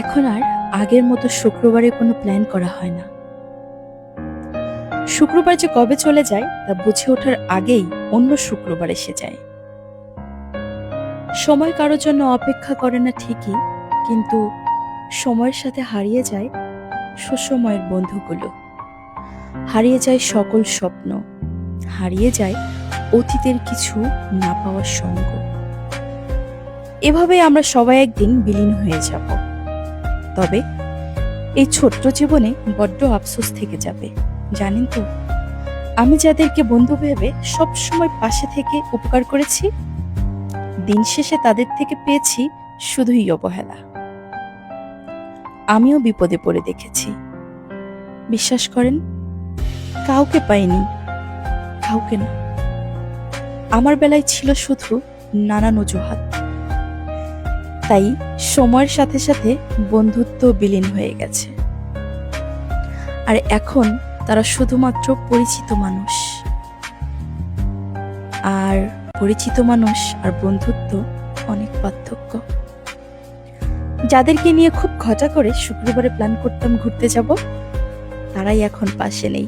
এখন আর আগের মতো শুক্রবারে কোনো প্ল্যান করা হয় না। শুক্রবার যে কবে চলে যায়, তা বুঝে ওঠার আগেই অন্য শুক্রবার এসে যায়। সময় কারোর জন্য অপেক্ষা করে না ঠিকই, কিন্তু সময়ের সাথে হারিয়ে যায় সুসময়ের বন্ধুগুলো। হারিয়ে যায় সকল স্বপ্ন, হারিয়ে যায় অতীতের কিছু না পাওয়ার সঙ্গ। এভাবে আমরা সবাই একদিন বিলীন হয়ে যাব। তবে এই ছোট্ট জীবনে বড্ড আফসোস থেকে যাবে, জানেন তো? আমি যাদেরকে বন্ধু ভেবে সব সময় পাশে থেকে উপকার করেছি, দিন শেষে তাদের থেকে পেয়েছি শুধুই অবহেলা। আমিও বিপদে পড়ে দেখেছি। বিশ্বাস করেন, কাউকে পাইনি, কাউকে না। আমার বেলায় ছিল শুধু নানান অজুহাত। তাই সময়ের সাথে সাথে বন্ধুত্ব বিলীন হয়ে গেছে। আর এখন তারা শুধুমাত্র পরিচিত মানুষ। আর পরিচিত মানুষ আর বন্ধুত্ব অনেক পার্থক্য। যাদেরকে নিয়ে খুব ঘটা করে শুক্রবারে প্ল্যান করতাম ঘুরতে যাব, তারাই এখন পাশে নেই।